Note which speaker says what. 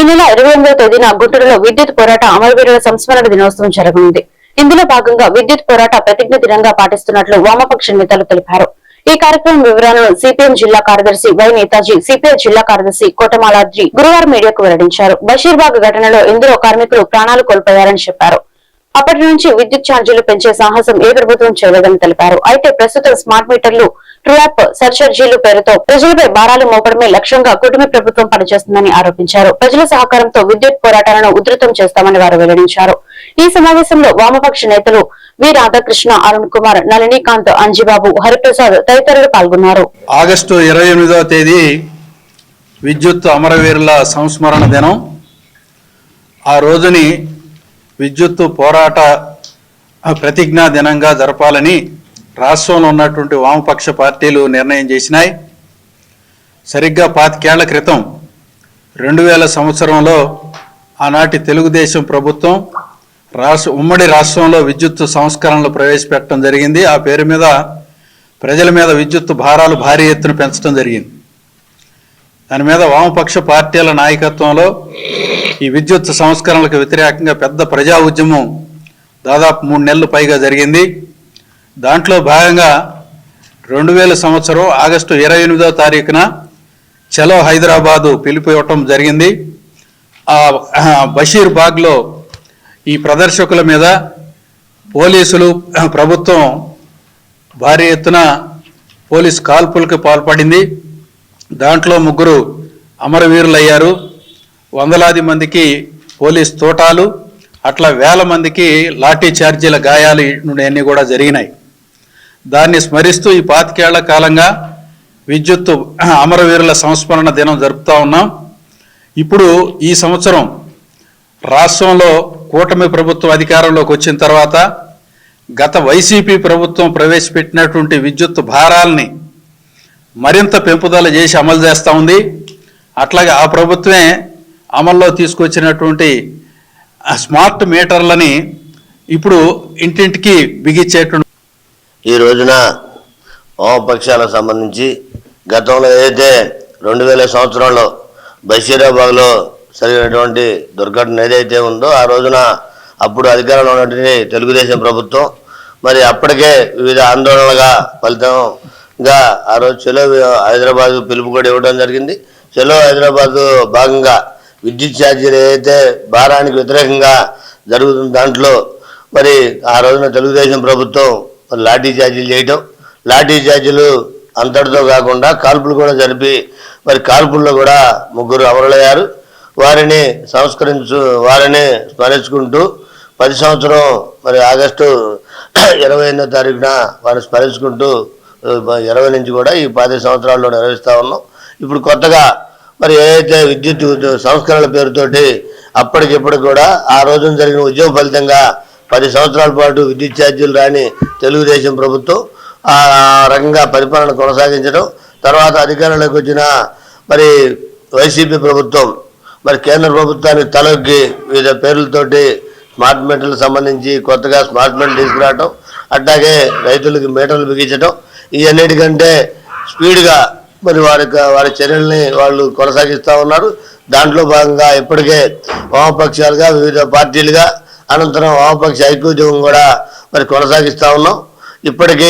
Speaker 1: ఈ నెల ఇరవై ఎనిమిదవ తేదీన గుంటూరులో విద్యుత్ పోరాట అమరవీరుల సంస్మరణ దినోత్సవం జరగనుంది. ఇందులో భాగంగా విద్యుత్ పోరాట ప్రతిజ్ఞ దినంగా పాటిస్తున్నట్లు వామపక్ష నేతలు తెలిపారు. ఈ కార్యక్రమం వివరాలను సిపిఎం జిల్లా కార్యదర్శి వై నేతాజీ సిపిఐ జిల్లా కార్యదర్శి కోటమాలాద్రి గురువారం మీడియాకు వెల్లడించారు. బషీర్బాగ్ ఘటనలో ఎందరో కార్మికులు ప్రాణాలు కోల్పోయారని చెప్పారు. అప్పటి నుంచి విద్యుత్ ఛార్జీలు పెంచే సాహసం ఏ ప్రభుత్వం చేయలేదని తెలిపారు. అయితే ప్రస్తుతం స్మార్ట్ మీటర్లు ట్రూయాప్ సర్చార్జీలు పేరుతో ప్రజలపై భారాలు మోపడమే లక్ష్యంగా కుటుంబ ప్రభుత్వం పనిచేస్తుందని ఆరోపించారు. ప్రజల సహకారంతో విద్యుత్ పోరాటాలను ఉధృతం చేస్తామని వారు వెల్లడించారు. ఈ సమావేశంలో వామపక్ష నేతలు వి. రాధాకృష్ణ అరుణ్ కుమార్ నళినీకాంత్ అంజిబాబు హరిప్రసాద్ తదితరులు పాల్గొన్నారు.
Speaker 2: ఆగస్టు ఇరవై ఎనిమిదవ తేదీ విద్యుత్ అమరవీరుల సంస్మరణ దినం. ఆ రోజుని విద్యుత్తు పోరాట ప్రతిజ్ఞా దినంగా జరపాలని రాష్ట్రంలో ఉన్నటువంటి వామపక్ష పార్టీలు నిర్ణయం చేసినాయి. సరిగ్గా పాతికేళ్ళ క్రితం రెండు వేల సంవత్సరంలో ఆనాటి తెలుగుదేశం ప్రభుత్వం రాష్ట్ర ఉమ్మడి రాష్ట్రంలో విద్యుత్ సంస్కరణలు ప్రవేశపెట్టడం జరిగింది. ఆ పేరు మీద ప్రజల మీద విద్యుత్ భారాలు భారీ ఎత్తున పెంచడం జరిగింది. దాని మీద వామపక్ష పార్టీల నాయకత్వంలో ఈ విద్యుత్ సంస్కరణలకు వ్యతిరేకంగా పెద్ద ప్రజా ఉద్యమం దాదాపు మూడు నెలలు పైగా జరిగింది. దాంట్లో భాగంగా రెండు వేల సంవత్సరం ఆగస్టు ఇరవై ఎనిమిదో తారీఖున చలో హైదరాబాదు పిలిపివ్వటం జరిగింది. ఆ, బషీర్ బాగ్లో ఈ ప్రదర్శకుల మీద పోలీసులు ప్రభుత్వం భారీ ఎత్తున పోలీస్ కాల్పులకు పాల్పడింది. దాంట్లో ముగ్గురు అమరవీరులయ్యారు. వందలాది మందికి పోలీస్ తోటాలు అట్లా వేల మందికి లాఠీ చార్జీల గాయాలు అన్నీ కూడా జరిగినాయి. దాన్ని స్మరిస్తూ ఈ పాతికేళ్ళ కాలంగా విద్యుత్ అమరవీరుల సంస్మరణ దినం జరుపుతూ ఉన్నాం. ఇప్పుడు ఈ సంవత్సరం రాష్ట్రంలో కూటమి ప్రభుత్వం అధికారంలోకి వచ్చిన తర్వాత గత వైసీపీ ప్రభుత్వం ప్రవేశపెట్టినటువంటి విద్యుత్ భారాల్ని మరింత పెంపుదల చేసి అమలు చేస్తూ ఉంది. అట్లాగే ఆ ప్రభుత్వమే అమల్లో తీసుకొచ్చినటువంటి ఆ స్మార్ట్ మీటర్లని ఇప్పుడు ఇంటింటికి బిగించేటువంటి
Speaker 3: ఈ రోజున వామపక్షాలకు సంబంధించి గతంలో ఏదైతే రెండు వేల సంవత్సరంలో బషీరాబాద్లో జరిగినటువంటి దుర్ఘటన ఏదైతే ఉందో ఆ రోజున అప్పుడు అధికారంలో ఉన్నటువంటి తెలుగుదేశం ప్రభుత్వం మరి అప్పటికే వివిధ ఆందోళనలుగా ఫలితంగా ఆ రోజు చెలో హైదరాబాద్ పిలుపు కూడా ఇవ్వడం జరిగింది. చెలో హైదరాబాద్ భాగంగా విద్యుత్ ఛార్జీలు ఏదైతే భారానికి వ్యతిరేకంగా జరుగుతున్న దాంట్లో మరి ఆ రోజున తెలుగుదేశం ప్రభుత్వం మరి లాఠీ ఛార్జీలు చేయటం. లాఠీ ఛార్జీలు అంతటితో కాకుండా కాల్పులు కూడా జరిపి మరి కాల్పుల్లో కూడా ముగ్గురు అమరులయ్యారు. వారిని సంస్కరించు వారిని స్మరించుకుంటూ పది సంవత్సరం మరి ఆగస్టు ఇరవై ఎనిమిదో తారీఖున వారిని స్మరించుకుంటూ ఇరవై నుంచి కూడా ఈ పది సంవత్సరాల్లో నిర్వహిస్తూ ఉన్నాం. ఇప్పుడు కొత్తగా మరి ఏదైతే విద్యుత్ సంస్కరణల పేరుతోటి అప్పటికిప్పటికి కూడా ఆ రోజున జరిగిన ఉద్యమ ఫలితంగా పది సంవత్సరాల పాటు విద్యుత్ ఛార్జీలు రాని తెలుగుదేశం ప్రభుత్వం ఆ రకంగా పరిపాలన కొనసాగించడం తర్వాత అధికారంలోకి వచ్చిన మరి వైసీపీ ప్రభుత్వం మరి కేంద్ర ప్రభుత్వానికి తలొగ్గి వివిధ పేర్లతోటి స్మార్ట్ మీటర్లకు సంబంధించి కొత్తగా స్మార్ట్ మీటర్లు తీసుకురావటం అట్లాగే రైతులకు మీటర్లు బిగించడం ఇవన్నిటికంటే స్పీడ్గా మరి వారి యొక్క- వారి చర్యల్ని వాళ్ళు కొనసాగిస్తూ ఉన్నారు. దాంట్లో భాగంగా ఇప్పటికే వామపక్షాలుగా వివిధ పార్టీలుగా అనంతరం వామపక్ష ఐక్యోద్యమం కూడా మరి కొనసాగిస్తూ ఉన్నాం. ఇప్పటికీ